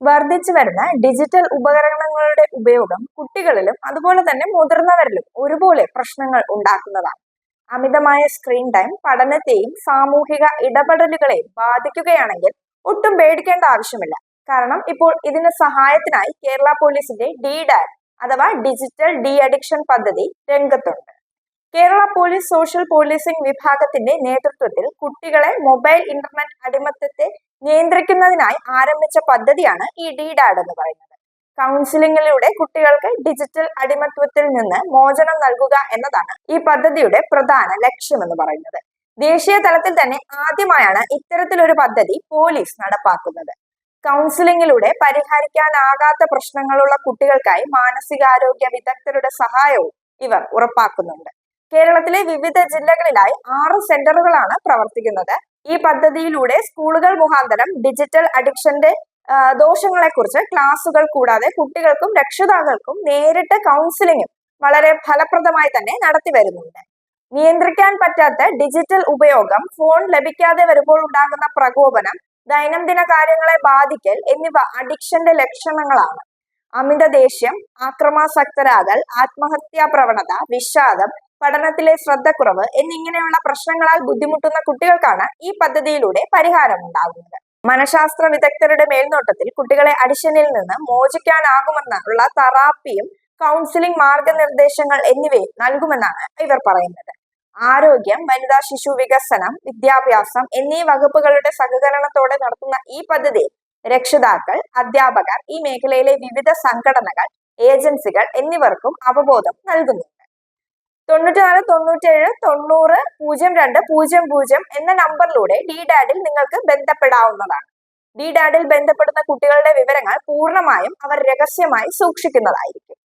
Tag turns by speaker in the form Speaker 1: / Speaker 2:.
Speaker 1: വർദ്ധിച്ചു വരുന്ന ഡിജിറ്റൽ ഉപകരണങ്ങളുടെ ഉപയോഗം കുട്ടികളിലും അതുപോലെ തന്നെ മുതിർന്നവരിലും ഒരുപോലെ പ്രശ്നങ്ങൾ ഉണ്ടാക്കുന്നതാണ്. അമിതമായ സ്ക്രീൻ ടൈം പഠനത്തെയും സാമൂഹിക ഇടപെടലുകളെയും ബാധിക്കുകയാണെങ്കിൽ ഒട്ടും പേടിക്കേണ്ട ആവശ്യമില്ല. കാരണം ഇപ്പോൾ ഇതിന് സഹായത്തിനായി കേരള പോലീസിന്റെ ഡി അഥവാ ഡിജിറ്റൽ ഡി അഡിക്ഷൻ പദ്ധതി രംഗത്തുണ്ട്. കേരള പോലീസ് സോഷ്യൽ പോലീസിംഗ് വിഭാഗത്തിന്റെ നേതൃത്വത്തിൽ കുട്ടികളെ മൊബൈൽ ഇന്റർനെറ്റ് അടിമത്തത്തെ നിയന്ത്രിക്കുന്നതിനായി ആരംഭിച്ച പദ്ധതിയാണ് ഈ ഡി ഡാഡ് എന്ന് പറയുന്നത്. കൗൺസിലിംഗിലൂടെ കുട്ടികൾക്ക് ഡിജിറ്റൽ അടിമത്വത്തിൽ നിന്ന് മോചനം നൽകുക എന്നതാണ് ഈ പദ്ധതിയുടെ പ്രധാന ലക്ഷ്യമെന്ന് പറയുന്നത്. ദേശീയ തലത്തിൽ തന്നെ ആദ്യമായാണ് ഇത്തരത്തിലൊരു പദ്ധതി പോലീസ് നടപ്പാക്കുന്നത്. കൗൺസിലിംഗിലൂടെ പരിഹരിക്കാനാകാത്ത പ്രശ്നങ്ങളുള്ള കുട്ടികൾക്കായി മാനസികാരോഗ്യ വിദഗ്ധരുടെ സഹായവും ഇവർ ഉറപ്പാക്കുന്നുണ്ട്. കേരളത്തിലെ വിവിധ ജില്ലകളിലായി ആറ് സെന്ററുകളാണ് പ്രവർത്തിക്കുന്നത്. ഈ പദ്ധതിയിലൂടെ സ്കൂളുകൾ മുഖാന്തരം ഡിജിറ്റൽ അഡിക്ഷന്റെ ദോഷങ്ങളെ കുറിച്ച് ക്ലാസുകൾ കൂടാതെ കുട്ടികൾക്കും രക്ഷിതാക്കൾക്കും നേരിട്ട് കൗൺസിലിംഗും വളരെ ഫലപ്രദമായി തന്നെ നടത്തി വരുന്നുണ്ട്. നിയന്ത്രിക്കാൻ പറ്റാത്ത ഡിജിറ്റൽ ഉപയോഗം ഫോൺ ലഭിക്കാതെ വരുമ്പോൾ ഉണ്ടാകുന്ന പ്രകോപനം ദൈനംദിന കാര്യങ്ങളെ ബാധിക്കൽ എന്നിവ അഡിക്ഷന്റെ ലക്ഷണങ്ങളാണ്. അമിത ദേഷ്യം ആക്രമാസക്തരാകൽ ആത്മഹത്യാ പ്രവണത വിഷാദം പഠനത്തിലെ ശ്രദ്ധക്കുറവ് എന്നിങ്ങനെയുള്ള പ്രശ്നങ്ങളാൽ ബുദ്ധിമുട്ടുന്ന കുട്ടികൾക്കാണ് ഈ പദ്ധതിയിലൂടെ പരിഹാരം ഉണ്ടാകുന്നത്. മനഃശാസ്ത്ര വിദഗ്ധരുടെ മേൽനോട്ടത്തിൽ കുട്ടികളെ അഡിഷനിൽ നിന്ന് മോചിക്കാനാകുമെന്നുള്ള തെറാപ്പിയും കൗൺസിലിംഗ് മാർഗനിർദ്ദേശങ്ങൾ എന്നിവയും നൽകുമെന്നാണ് ഇവർ പറയുന്നത്. ആരോഗ്യം വനിതാ ശിശു വികസനം വിദ്യാഭ്യാസം എന്നീ വകുപ്പുകളുടെ സഹകരണത്തോടെ നടത്തുന്ന ഈ പദ്ധതി രക്ഷിതാക്കൾ അധ്യാപകർ ഈ മേഖലയിലെ വിവിധ സംഘടനകൾ ഏജൻസികൾ എന്നിവർക്കും അവബോധം നൽകുന്നുണ്ട് തൊണ്ണൂറ്റിനാല് തൊണ്ണൂറ്റേഴ് തൊണ്ണൂറ് പൂജ്യം രണ്ട് പൂജ്യം പൂജ്യം എന്ന നമ്പറിലൂടെ ഡി ഡാഡിൽ നിങ്ങൾക്ക് ബന്ധപ്പെടാവുന്നതാണ്. ഡി ഡാഡിൽ ബന്ധപ്പെടുന്ന കുട്ടികളുടെ വിവരങ്ങൾ പൂർണമായും അവർ രഹസ്യമായി സൂക്ഷിക്കുന്നതായിരിക്കും.